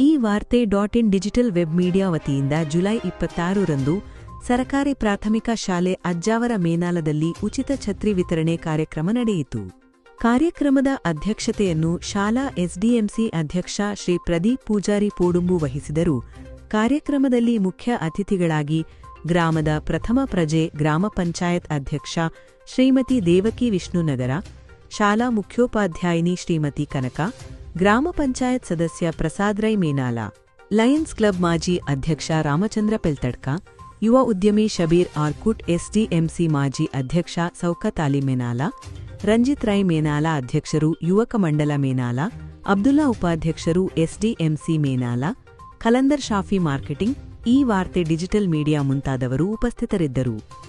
ಈ Varthe dot in digital web media ವತಿಯಿಂದ July ಇಪ್ಪತ್ತಾರರಂದು ಸರಕಾರಿ ಪ್ರಾಥಮಿಕ ಶಾಲೆ ಅಜ್ಜಾವರ ಮೇನಾಲದಲ್ಲಿ ಉಚಿತ ಛತ್ರಿ ವಿತರಣೆ ಕಾರ್ಯಕ್ರಮ ನಡೆಯಿತು. ಕಾರ್ಯಕ್ರಮದ ಅಧ್ಯಕ್ಷತೆಯನ್ನು ಶಾಲಾ ಎಸ್ಡಿಎಂಸಿ ಅಧ್ಯಕ್ಷ ಶ್ರೀ ಪ್ರದೀಪ್ ಪೂಜಾರಿ ಪೋಡುಂಬು ವಹಿಸಿದರು. ಕಾರ್ಯಕ್ರಮದಲ್ಲಿ ಮುಖ್ಯ ಅತಿಥಿಗಳಾಗಿ ಗ್ರಾಮದ ಪ್ರಥಮ ಪ್ರಜೆ ಗ್ರಾಮ ಪಂಚಾಯತ್ ಅಧ್ಯಕ್ಷ ಶ್ರೀಮತಿ ದೇವಕಿ ವಿಷ್ಣುನಗರ, ಶಾಲಾ ಮುಖ್ಯೋಪಾಧ್ಯಾಯಿನಿ ಶ್ರೀಮತಿ ಕನಕ ಗ್ರಾಮ ಪಂಚಾಯತ್ ಸದಸ್ಯ ಪ್ರಸಾದ್ ರೈ ಮೀನಾಲ, ಲಯನ್ಸ್ ಕ್ಲಬ್ ಮಾಜಿ ಅಧ್ಯಕ್ಷ ರಾಮಚಂದ್ರ ಪೆಲ್ತಡ್ಕ, ಯುವ ಉದ್ಯಮಿ ಶಬೀರ್ ಆರ್ಕುಟ್, ಎಸ್ಡಿಎಂಸಿ ಮಾಜಿ ಅಧ್ಯಕ್ಷ ಸೌಕತ್ ಅಲಿ ಮೇನಾಲ, ರಂಜಿತ್ ರೈ ಮೇನಾಲ ಅಧ್ಯಕ್ಷರು ಯುವಕ ಮಂಡಲ ಮೇನಾಲ, ಅಬ್ದುಲ್ಲಾ ಉಪಾಧ್ಯಕ್ಷರು ಎಸ್ಡಿಎಂಸಿ ಮೇನಾಲ ಖಲಂದರ್ ಶಾಫಿ ಮಾರ್ಕೆಟಿಂಗ್, ಈ ವಾರ್ತೆ ಡಿಜಿಟಲ್ ಮೀಡಿಯಾ ಮುಂತಾದವರು ಉಪಸ್ಥಿತರಿದ್ದರು.